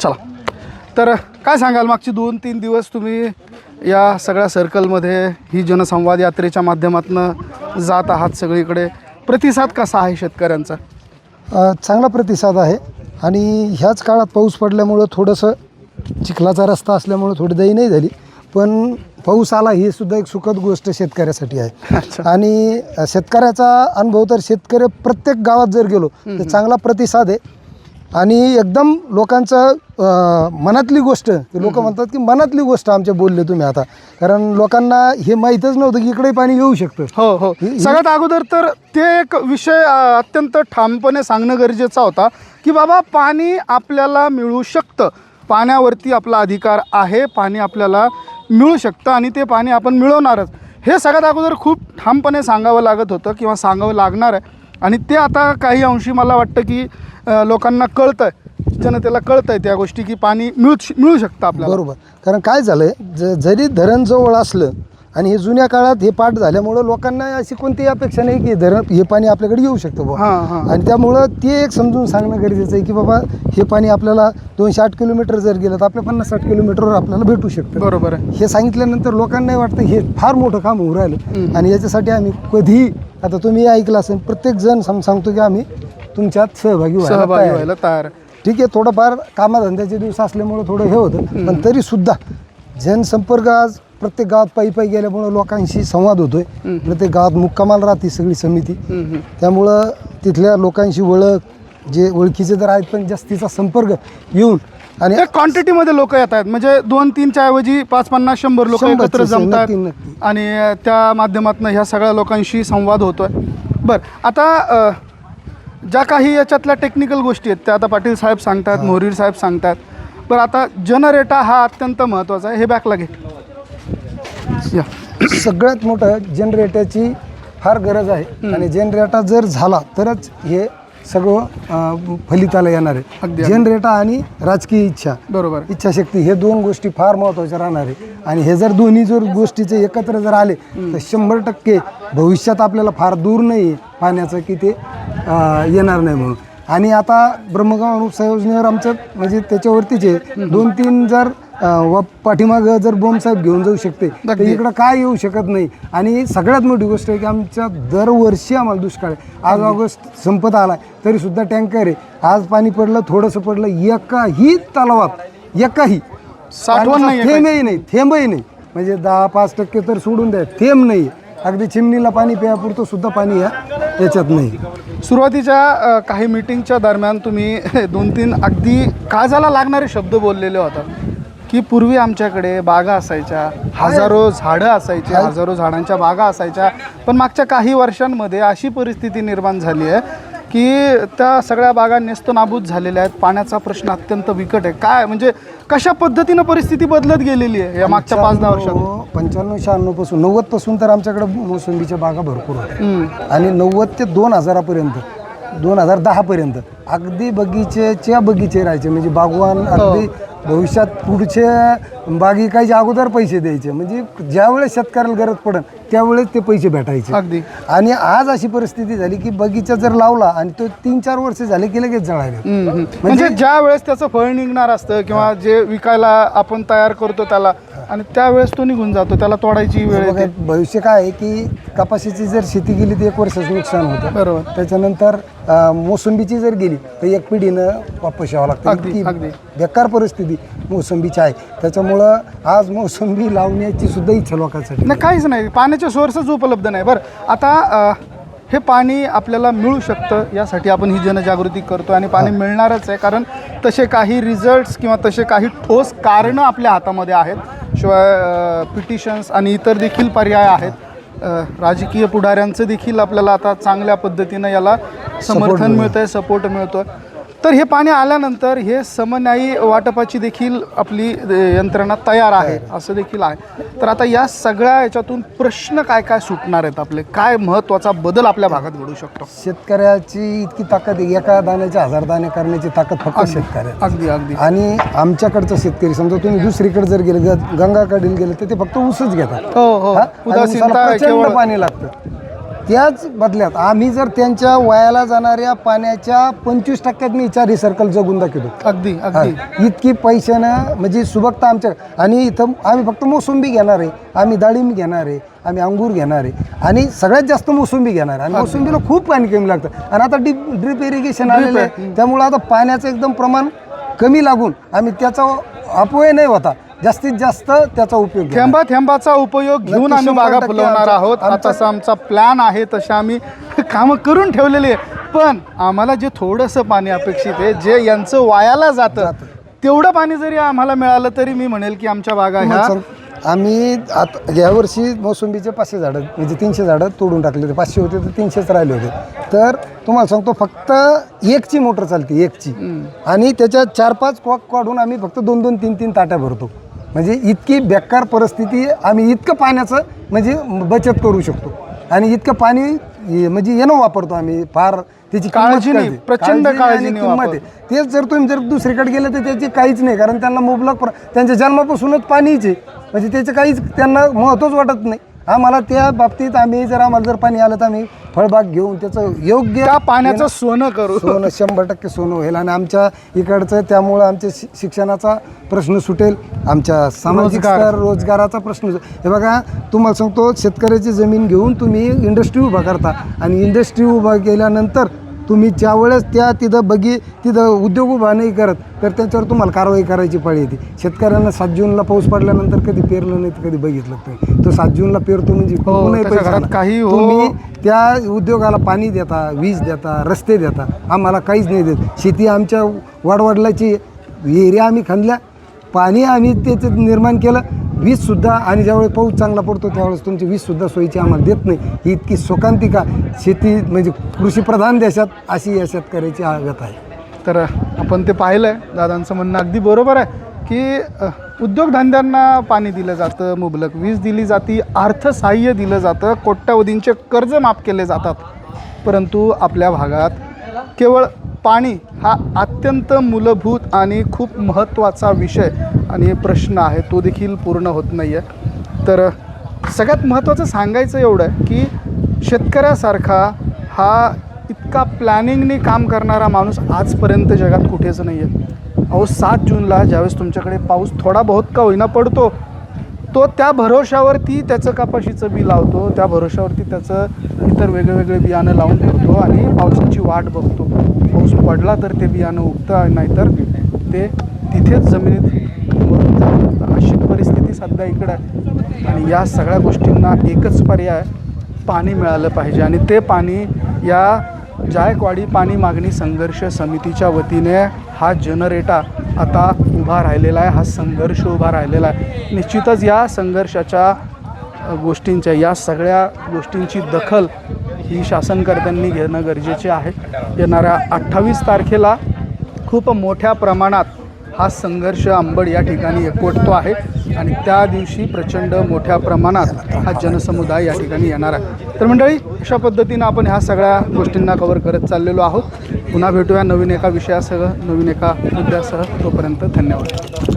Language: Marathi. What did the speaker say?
चला. तर काय सांगाल मागचे दोन तीन दिवस तुम्ही या सगळ्या सर्कलमध्ये ही जनसंवाद यात्रेच्या माध्यमातून जात आहात सगळीकडे. प्रतिसाद कसा आहे शेतकऱ्यांचा? चांगला प्रतिसाद आहे आणि ह्याच काळात पाऊस पडल्यामुळं थोडंसं चिखलाचा रस्ता असल्यामुळं थोडी दही नाही झाली. पण पाऊस आला ही सुद्धा एक सुखद गोष्ट शेतकऱ्यासाठी आहे. आणि शेतकऱ्याचा अनुभव तर शेतकरी प्रत्येक गावात जर गेलो तर चांगला प्रतिसाद आहे. आणि एकदम लोकांचं मनातली गोष्ट लोक म्हणतात की मनातली गोष्ट आमच्या बोलले तुम्ही आता. कारण लोकांना हे माहीतच नव्हतं की इकडे पाणी येऊ शकतं. हो हो. सगळ्यात अगोदर तर ते एक विषय अत्यंत ठामपणे सांगणं गरजेचा होता की बाबा पाणी आपल्याला मिळू शकतं. पाण्यावरती आपला अधिकार आहे पाणी आपल्याला मिळू शकतं आणि ते पाणी आपण मिळवणारच. हे सगळ्यात अगोदर खूप ठामपणे सांगावं लागत होतं किंवा सांगावं लागणार आहे. आणि ते आता काही अंशी मला वाटतं की लोकांना कळतं आहे जनतेला कळत आहे त्या गोष्टी की पाणी मिळू मिळू शकतं आपल्याला. बरोबर. कारण काय झालंय ज जरी धरण जवळ असलं आणि हे जुन्या काळात हे पाठ झाल्यामुळं लोकांना अशी कोणतीही अपेक्षा नाही की धरण हे पाणी आपल्याकडे येऊ शकतं बुवा. आणि त्यामुळं ते एक समजून सांगणं गरजेचं आहे की बाबा हे पाणी आपल्याला दोनशे आठ किलोमीटर जर गेलं तर आपल्या पन्नास साठ किलोमीटरवर आपल्याला भेटू शकतं. बरोबर आहे. हे सांगितल्यानंतर लोकांनाही वाटतं हे फार मोठं काम होऊ राहिलं. आणि याच्यासाठी आम्ही कधीही आता तुम्ही ऐकलं असेल प्रत्येक जण सम सांगतो की आम्ही तुमच्यात सहभागी सहभागी. व्हायला तयार ठीक आहे थोडंफार कामाधंद्याचे दिवस असल्यामुळे थोडं हे होतं पण तरी सुद्धा जनसंपर्क आज प्रत्येक गावात पायी पायी गेल्यामुळं लोकांशी संवाद होतोय. प्रत्येक गावात मुक्कामाला राहते सगळी समिती. त्यामुळं तिथल्या लोकांशी ओळख जे ओळखीचे तर आहेत पण जास्तीचा संपर्क येऊन आणि क्वांटिटीमध्ये लोक येत आहेत. म्हणजे दोन तीनच्या ऐवजी पाच पन्नास शंभर लोक एकत्र जमतात. आणि त्या माध्यमातून ह्या सगळ्या लोकांशी संवाद होतोय. बर आता ज्या काही याच्यातल्या टेक्निकल गोष्टी आहेत त्या आता पाटील साहेब सांगतात मोरीर साहेब सांगतात. बरं आता जनरेटा हा अत्यंत महत्त्वाचा आहे. हे बॅकला घे. या. सगळ्यात मोठं जनरेटरची फार गरज आहे. आणि जनरेटर जर झाला तरच हे सगळं फलिताला येणार आहे. जनरेटर आणि राजकीय इच्छा. बरोबर. इच्छाशक्ती हे दोन गोष्टी फार महत्त्वाच्या राहणार आहे. आणि हे जर दोन्ही जर गोष्टीचे एकत्र जर आले तर शंभर टक्के भविष्यात आपल्याला फार दूर नाही पाण्याचं की ते येणार नाही म्हणून. आणि आता ब्रह्मगाव उपसा योजनेवर आमचं म्हणजे त्याच्यावरतीच दोन तीन जर अं, व पाठीमागं जर बोमसाहेब घेऊन जाऊ शकते तर अगदी. इकडं काय येऊ शकत नाही. आणि सगळ्यात मोठी गोष्ट आहे की आमच्या दरवर्षी आम्हाला दुष्काळ आहे. आज ऑगस्ट संपत आला तरी सुद्धा टँकर आहे. आज पाणी पडलं थोडंसं पडलं एकाही तलावात एकाही. साठवण पाण्याचा नाहीये थेंबही नाही थेंबही नाही. म्हणजे दहा पाच टक्के तर सोडून द्या थेंब नाही अगदी चिमणीला पाणी प्यापुरतं सुद्धा पाणी या याच्यात नाही. सुरुवातीच्या अ, काही मीटिंगच्या दरम्यान तुम्ही दोन तीन अगदी काळजाला लागणारे शब्द बोललेले होता की पूर्वी आमच्याकडे बागा असायच्या हजारो झाडं असायची हजारो झाडांच्या बागा असायच्या पण मागच्या काही वर्षांमध्ये अशी परिस्थिती निर्माण झाली आहे की त्या सगळ्या बागा नेस्तनाबूत झालेल्या आहेत. पाण्याचा प्रश्न अत्यंत बिकट आहे. काय म्हणजे कशा पद्धतीनं परिस्थिती बदलत गेलेली आहे या मागच्या पाच दहा वर्षात? पंच्याण्णव शहाण्णवपासून नव्वदपासून तर आमच्याकडे मोसंबीच्या बागा भरपूर होत्या. आणि नव्वद ते दोन हजारापर्यंत दोन हजार दहापर्यंत अगदी बगीचेच्या बगीचे राहायचे. म्हणजे बागवान अगदी भविष्यात पुढचे बागीकायच्या अगोदर पैसे द्यायचे. म्हणजे ज्यावेळेस शेतकऱ्याला गरज पडेल त्यावेळेस ते पैसे भेटायचे. अगदी. आणि आज अशी परिस्थिती झाली की बगीचा जर लावला आणि तो तीन चार वर्ष झाले की लगेच हम्म, हम्म. म्हणजे ज्या वेळेस त्याचं फळ निघणार असतं किंवा जे विकायला आपण तयार करतो त्याला आणि त्यावेळेस तो निघून जातो त्याला तोडायची वेळ बघा, येते. भविष्य काय आहे की कपाशीची जर शेती गेली तर एक वर्षाचं नुकसान होतं. बरोबर. त्याच्यानंतर मोसंबीची जर गेली तर एक पिढीनं वापस यावं लागतं. बेकार परिस्थिती. मोसंबीची आहे. त्याच्यामुळं आज मोसंबी लावण्याची सुद्धा इच्छा लोकांसाठी नाही काहीच नाही. पाण्याचे सोर्सच उपलब्ध नाही. बरं आता अ, हे पाणी आपल्याला मिळू शकतं. यासाठी आपण ही जनजागृती करतो आणि पाणी मिळणारच आहे. कारण तसे काही रिझल्ट्स किंवा तसे काही ठोस कारणं आपल्या हातामध्ये आहेत. शिवाय पिटिशन्स आणि इतर देखील पर्याय आहेत. अ, राजकीय पुढाऱ्यांचं देखील आपल्याला आता चांगल्या पद्धतीनं याला समर्थन मिळतोय. मिळतं आहे सपोर्ट मिळतो आहे तर हे पाणी आल्यानंतर हे समन्यायी वाटपाची देखील आपली यंत्रणा तयार आहे असं देखील आहे. तर आता या सगळ्या याच्यातून प्रश्न काय काय सुटणार आहेत आपले? काय महत्त्वाचा बदल आपल्या भागात घडू शकतो? शेतकऱ्याची इतकी ताकद एका दाण्याचे हजार दाणे करण्याची ताकद फक्त शेतकऱ्या अगदी अगदी. आणि आमच्याकडचं शेतकरी समजा तुम्ही दुसरीकडे जर गेले ग- गंगाकडे गेले तर ते फक्त ऊसच घेतात. हो हो. उदासीनता पाणी लागतं. त्याच बदल्यात आम्ही जर त्यांच्या वयाला जाणाऱ्या पाण्याच्या पंचवीस टक्क्यात मी चार सर्कल जगून दाखवतो अगदी अगदी. इतकी पैशानं म्हणजे सुबकता आमच्या आणि इथं आम्ही फक्त मोसंबी घेणार आहे. आम्ही डाळिंब घेणार आहे. आम्ही अंगूर घेणार आहे. आणि सगळ्यात जास्त मोसंबी घेणार. आहे आणि मोसंबीला खूप पाणी कमी लागतं. आणि आता डिप ड्रिप इरिगेशन आलेलं आहे. त्यामुळं आता पाण्याचं एकदम प्रमाण कमी लागून आम्ही त्याचा अपव्यय नाही होता. जास्तीत जास्त त्याचा उपयोग. थेंबा थेंबाचा उपयोग घेऊन आम्ही बागा फुलवणार आहोत. तसा आमचा प्लॅन आहे तसे आम्ही कामं करून ठेवलेली आहे. पण आम्हाला जे थोडंसं पाणी अपेक्षित आहे जे यांचं वायाला जातं तेवढं पाणी जरी आम्हाला मिळालं तरी मी म्हणेल की आमच्या बागा ह्या आम्ही आता यावर्षी मोसंबीचे पाचशे झाडं म्हणजे तीनशे झाडं तोडून टाकले होते. पाचशे होते तर तीनशेच राहिले होते. तर तुम्हाला सांगतो फक्त एकची मोटर चालते एकची. आणि त्याच्यात चार पाच कॉक काढून आम्ही फक्त दोन दोन तीन तीन ताट्या भरतो. म्हणजे इतकी बेकार परिस्थिती आम्ही इतकं पाण्याचं म्हणजे बचत करू शकतो आणि इतकं पाणी म्हणजे येणं वापरतो आम्ही फार त्याची काळजीने, कळते. प्रचंड काळजीने किंमत आहे. तेच जर तुम्ही जर दुसरीकडे गेलं तर त्याची काहीच नाही कारण त्यांना मुबलक त्यांच्या जन्मापासूनच पाणीच आहे म्हणजे त्याचं काहीच त्यांना महत्त्वच वाटत नाही आम्हाला त्या बाबतीत आम्ही जर आम्हाला जर पाणी आलं तर आम्ही फळबाग घेऊन त्याचं योग्य त्या पाण्याचं सोनं करू. सोनं शंभर टक्के सोनं होईल. आणि आमच्या इकडचं त्यामुळं आमच्या शि- शिक्षणाचा प्रश्न सुटेल. आमच्या सामाजिक रोजगार. स्तर रोजगाराचा प्रश्न सु- हे बघा तुम्हाला सांगतो शेतकऱ्याची जमीन घेऊन तुम्ही इंडस्ट्री उभा करता. आणि इंडस्ट्री उभा केल्यानंतर तुम्ही ज्यावेळेस त्या तिथं बगी तिथं उद्योग उभा नाही करत तर त्याच्यावर तुम्हाला कारवाई करायची पाळी येते शेतकऱ्यांना सात जूनला पाऊस पडल्यानंतर कधी पेरलं नाही तर कधी बघितलं तुम्ही तो सात जूनला पेरतो म्हणजे हो, नाही. काही हो. तुम्ही त्या उद्योगाला पाणी देता वीज देता रस्ते देता आम्हाला काहीच नाही देत शेती आमच्या वाडवडिलाची एरिया आम्ही खणल्या पाणी आम्ही त्याचं निर्माण केलं वीजसुद्धा आणि ज्यावेळेस पाऊस चांगला पडतो त्यावेळेस तुमची वीजसुद्धा सोयीची आम्हाला देत नाही. ही इतकी शोकांतिका शेती म्हणजे कृषीप्रधान देशात अशी या शेतकऱ्याची आगत आहे. तर आपण ते पाहिलं आहे दादांचं म्हणणं अगदी बरोबर आहे की उद्योगधंद्यांना पाणी दिलं जातं मुबलक वीज दिली जाती अर्थसहाय्य दिलं जातं कोट्यावधींचे कर्ज माफ केले जातात. परंतु आपल्या भागात केवळ पाणी हा अत्यंत मूलभूत आणि खूप महत्त्वाचा विषय आणि प्रश्न आहे. तो देखील पूर्ण होत नाही आहे तर सगळ्यात महत्त्वाचं सांगायचं एवढं आहे की शेतकऱ्यासारखा हा इतका प्लॅनिंगने काम करणारा माणूस आजपर्यंत जगात कुठेच नाही आहे अहो सात जूनला ज्यावेळेस तुमच्याकडे पाऊस थोडा बहुत का होईना पडतो तो त्या भरोशावरती त्याचं कपाशीचं बी लावतो त्या भरोशावरती त्याचं इतर वेगळे वेगळे बियाणं लावून ठेवतो आणि पावसाची वाट बघतो. पाऊस पडला तर ते बियाणं उगतं नाहीतर ते तिथेच जमिनीत मरून अशी परिस्थिती सध्या इकडं आहे. आणि या सगळ्या गोष्टींना एकच पर्याय पाणी मिळालं पाहिजे. आणि ते पाणी या जायकवाडी पाणी मागणी संघर्ष समितीच्या वतीने हा जनरेटा आता उभा राहिलेला आहे. हा संघर्ष उभा राहिलेला आहे. निश्चितच या संघर्षाच्या गोष्टींच्या या सगळ्या गोष्टींची दखल ही शासनकर्त्यांनी घेणं गरजेचे आहे. येणाऱ्या अठ्ठावीस तारखेला खूप मोठ्या प्रमाणात हा संघर्ष आंबड या ठिकाणी एकवटतो आहे आणि त्या दिवशी प्रचंड मोठ्या प्रमाणात हा जनसमुदाय या ठिकाणी येणार आहे. तर मंडळी अशा पद्धतीनं आपण ह्या सगळ्या गोष्टींना कवर करत चाललेलो आहोत. पुन्हा भेटूया नवीन एका विषयासह नवीन एका मुद्द्यासह. तोपर्यंत धन्यवाद.